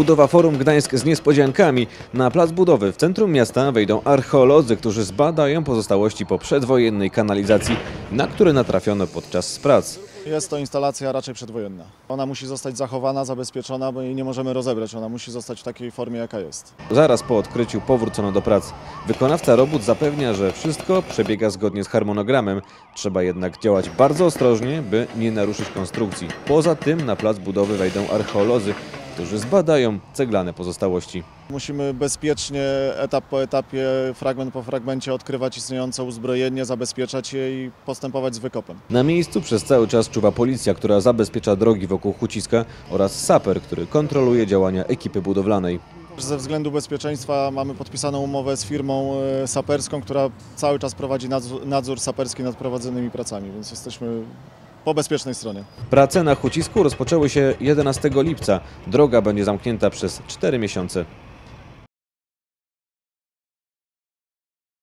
budowa Forum Gdańsk z niespodziankami. Na plac budowy w centrum miasta wejdą archeolodzy, którzy zbadają pozostałości po przedwojennej kanalizacji, na które natrafiono podczas prac. Jest to instalacja raczej przedwojenna. Ona musi zostać zachowana, zabezpieczona, bo jej nie możemy rozebrać. Ona musi zostać w takiej formie, jaka jest. Zaraz po odkryciu powrócono do prac. Wykonawca robót zapewnia, że wszystko przebiega zgodnie z harmonogramem. Trzeba jednak działać bardzo ostrożnie, by nie naruszyć konstrukcji. Poza tym na plac budowy wejdą archeolodzy, którzy zbadają ceglane pozostałości. Musimy bezpiecznie, etap po etapie, fragment po fragmencie odkrywać istniejące uzbrojenie, zabezpieczać je i postępować z wykopem. Na miejscu przez cały czas czuwa policja, która zabezpiecza drogi wokół Huciska oraz saper, który kontroluje działania ekipy budowlanej. Ze względu bezpieczeństwa mamy podpisaną umowę z firmą e, saperską, która cały czas prowadzi nadzór, nadzór saperski nad prowadzonymi pracami, więc jesteśmy po bezpiecznej stronie. Prace na Hucisku rozpoczęły się 11 lipca. Droga będzie zamknięta przez 4 miesiące.